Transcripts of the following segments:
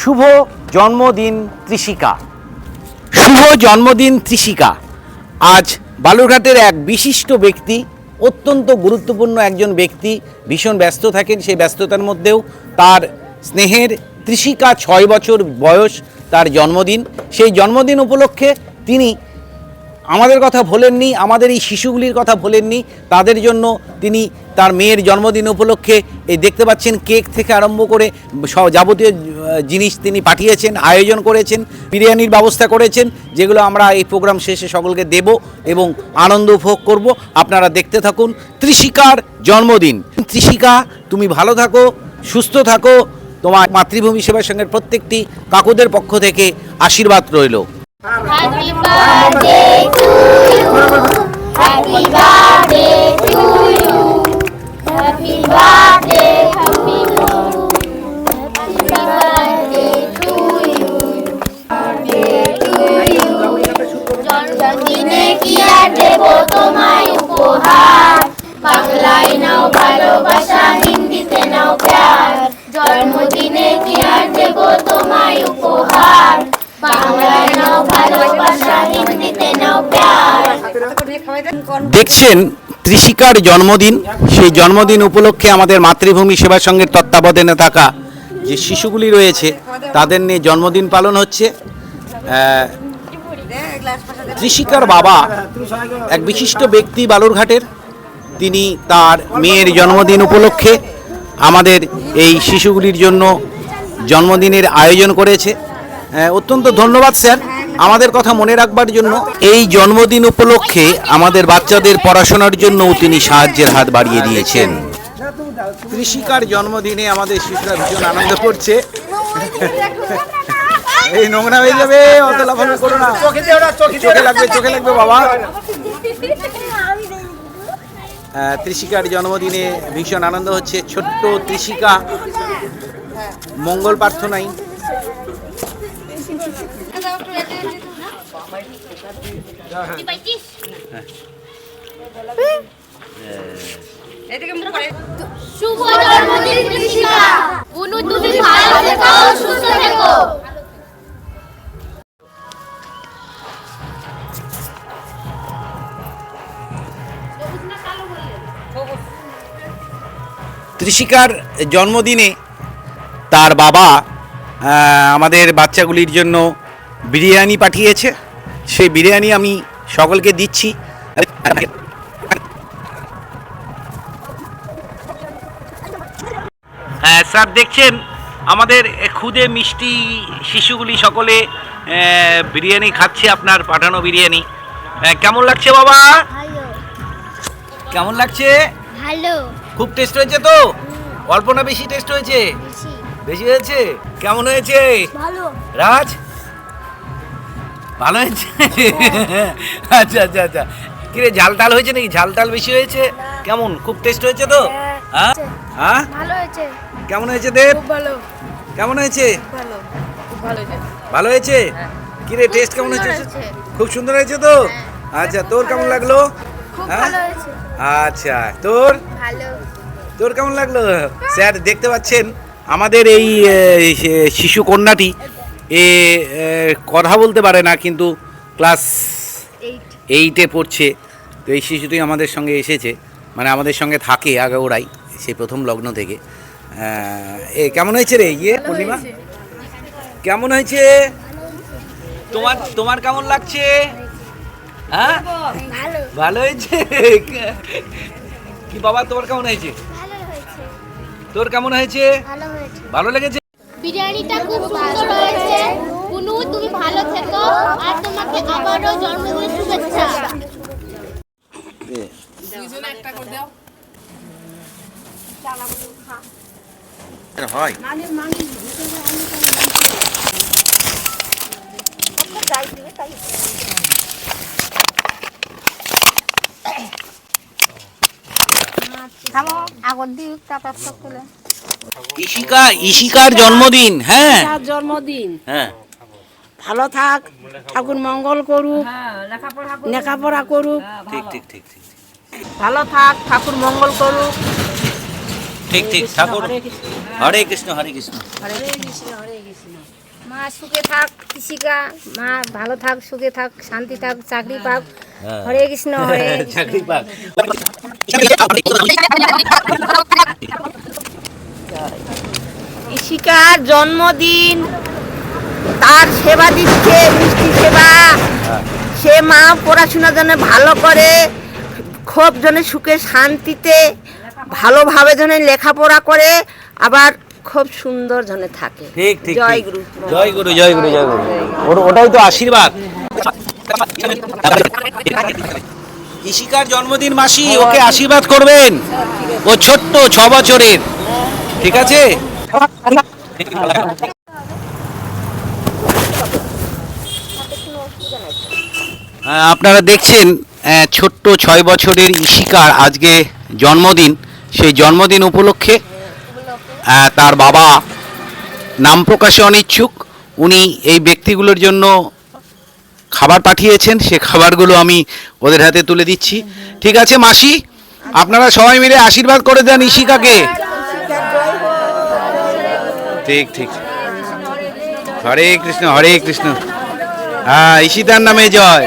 শুভ জন্মদিন ত্রিশিকা শুভ জন্মদিন ত্রিশিকা আজ বালুরঘাটের এক বিশিষ্ট ব্যক্তি, অত্যন্ত গুরুত্বপূর্ণ একজন ব্যক্তি, ভীষণ ব্যস্ত থাকেন সেই ব্যস্ততার মধ্যেও তার স্নেহের ত্রিশিকা ছয় বছর বয়স তার জন্মদিন। সেই জন্মদিন উপলক্ষে তিনি আমাদের কথা ভোলেননি, আমাদের এই শিশুগুলির কথা ভোলেননি, তাদের জন্য তিনি তার মেয়ের জন্মদিন উপলক্ষে এই দেখতে পাচ্ছেন কেক থেকে আরম্ভ করে যাবতীয় জিনিস তিনি পাঠিয়েছেন, আয়োজন করেছেন, বিরিয়ানির ব্যবস্থা করেছেন, যেগুলো আমরা এই প্রোগ্রাম শেষে সকলকে দেব এবং আনন্দ উপভোগ করব। আপনারা দেখতে থাকুন ত্রিশিকার জন্মদিন। ত্রিশিকা, তুমি ভালো থাকো, সুস্থ থাকো, তোমার মাতৃভূমি সেবা সংঘের প্রত্যেকটি কাকুদের পক্ষ থেকে আশীর্বাদ রইল। Happy birthday to you. Happy birthday to you. Happy birthday, happy. জন্মদিনে কি আর দেব তোমায় উপহার বাংলায় নাও ভালোবাসা হিন্দিতে নাও প্যার জন্মদিনে কি আর দেব তোমায় উপহার বাংলায় দেখছেন ত্রিশিকার জন্মদিন, সেই জন্মদিন উপলক্ষে আমাদের মাতৃভূমি সেবা সংঘের তত্ত্বাবধানে থাকা যে শিশুগুলি রয়েছে, তাদের নিয়ে জন্মদিন পালন হচ্ছে। ত্রিশিকার বাবা এক বিশিষ্ট ব্যক্তি বালুরঘাটের। তিনি তার মেয়ের জন্মদিন উপলক্ষে আমাদের এই শিশুগুলির জন্য জন্মদিনের আয়োজন করেছে। অত্যন্ত ধন্যবাদ, স্যার। আমাদের কথা মনে রাখবার জন্য এই জন্মদিন উপলক্ষে আমাদের বাচ্চাদের পড়াশোনার জন্যও তিনি সাহায্যের হাত বাড়িয়ে দিয়েছেন। কৃষিকার জন্মদিনে আমাদের শিশুরা ভীষণ আনন্দ করছে। এই নোংরা হয়ে যাবে অত লাফালাফি করো না। চোখে লাগবে চোখে লাগবে বাবা। ত্রিশিকার জন্মদিনে ভীষণ আনন্দ হচ্ছে। ছোট্ট ত্রিশিকা মঙ্গল প্রার্থনাই শুভ জন্মদিন কৃষিকা বুনু তুমি ভালো থেকো সুস্থ থেকো। ত্রিশিকার জন্মদিনে তার বাবা আমাদের বাচ্চাগুলির জন্য বিরিয়ানি পাঠিয়েছে। সেই বিরিয়ানি আমি সকলকে দিচ্ছি। হ্যাঁ স্যার দেখছেন আমাদের খুদে মিষ্টি শিশুগুলি সকলে বিরিয়ানি খাচ্ছে আপনার পাঠানো বিরিয়ানি। কেমন লাগছে বাবা? কেমন লাগছে? ভালো। খুব টেস্ট হয়েছে তো? অল্প না বেশি টেস্ট হয়েছে? বেশি হয়েছে? কেমন হয়েছে? ভালো। রাজ? ভালো হয়েছে? আচ্ছা আচ্ছা আচ্ছা। কিরে ঝাল টাল হয়েছে নাকি? ঝাল টাল বেশি হয়েছে? কেমন? খুব টেস্ট হয়েছে তো? হ্যাঁ হ্যাঁ? ভালো হয়েছে। কেমন হয়েছে দেব? ভালো। কেমন হয়েছে? ভালো। খুব ভালো হয়েছে। ভালো হয়েছে? কিরে টেস্ট কেমন হয়েছে। খুব সুন্দর হয়েছে তো? আচ্ছা তোর কেমন লাগল? খুব হ্যাঁ? আচ্ছা তোর? ভালো। তোর কেমন লাগল? স্যার দেখতে পাচ্ছেন আমাদের এই শিশু কন্যাটি এ কথা বলতে পারে না কিন্তু ক্লাস এইটে পড়ছে। তো এই শিশুটি আমাদের সঙ্গে এসেছে। মানে আমাদের সঙ্গে থাকে আগে ওরাই সেই প্রথম লগ্ন থেকে। এ কেমন হয়েছে রে? ইয়ে পূর্ণিমা? কেমন হয়েছে? তোমার তোমার কেমন লাগছে? হ্যাঁ? ভালো। হয়েছে? কি বাবা তোমার কেমন হয়েছে? তোর কেমন হয়েছে। ভালো লেগেছে? বিরিয়ানিটা খুব সুন্দর হয়েছে। বুনু তুমি ভালো থেকো আর তোমাকে আবারও জন্মদিনের শুভেচ্ছা। হয়। আগর দিক তারপর তুলে। ইশিকা ইশিকার জন্মদিন হ্যাঁ। তার জন্মদিন। হ্যাঁ। ভালো থাক ঠাকুর মঙ্গল করুক লেখাপড়া করুক। ঠিক ঠিক ঠিক ঠিক ভালো থাক ঠাকুর মঙ্গল করুক। ঠিক ঠিক ঠাকুর। হরে কৃষ্ণ। হরে কৃষ্ণ হরে কৃষ্ণ। হরে কৃষ্ণ মা সুখে থাক কৃষিকা মা ভালো থাক সুখে থাক শান্তি থাক চাকরি পাক। হরে কৃষ্ণ হরে চাকরি পাক। ইশিকার জন্মদিন তার সেবা দিচ্ছে মিষ্টি সেবা। সে মা পড়াশোনা যেন ভালো করে খুব যেন সুখে শান্তিতে ভালোভাবে যেন লেখাপড়া করে আবার খুব সুন্দর যেন থাকে। ঠিক ঠিক জয় গুরু। জয় গুরু জয় গুরু জয় গুরু। ওটাই তো আশীর্বাদ। কৃষিকার জন্মদিন মাসি ওকে আশীর্বাদ করবেন। ও ছোট্ট ছ বছরের ঠিক আছে? আপনারা দেখছেন ছোট্ট ছয় বছরের ইশিকার আজকে জন্মদিন। সেই জন্মদিন উপলক্ষে তার বাবা নাম প্রকাশে অনিচ্ছুক। উনি এই ব্যক্তিগুলোর জন্য খাবার পাঠিয়েছেন। সে খাবারগুলো আমি ওদের হাতে তুলে দিচ্ছি। ঠিক আছে, মাসি? আপনারা সবাই মিলে আশীর্বাদ করে দেন ইশিকাকে। ঠিক ঠিক। হরে কৃষ্ণ হরে কৃষ্ণ। হ্যাঁ ঈশিতার নামে জয়।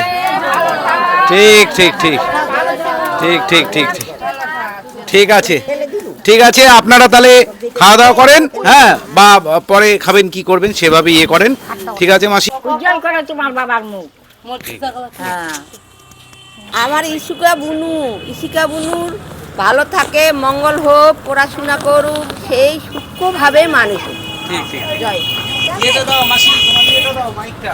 ঠিক ঠিক ঠিক। ঠিক ঠিক ঠিক ঠিক। ঠিক আছে। ঠিক আছে আপনারা তাহলে খাওয়া দাওয়া করেন হ্যাঁ বা পরে খাবেন কি করবেন সেভাবে ইয়ে করেন। ঠিক আছে মাসি? উজ্জ্বল করে তোমার বাবার মুখ। হ্যাঁ। আমার ইসুকা বুনু ইসিকা বুনুর ভালো থাকে মঙ্গল হোক পড়াশোনা করুক সেই সূক্ষ্মভাবে মানুষ হোক। ঠিক ঠিক। জয়। দাও মাসি তোমার দাও মাইকটা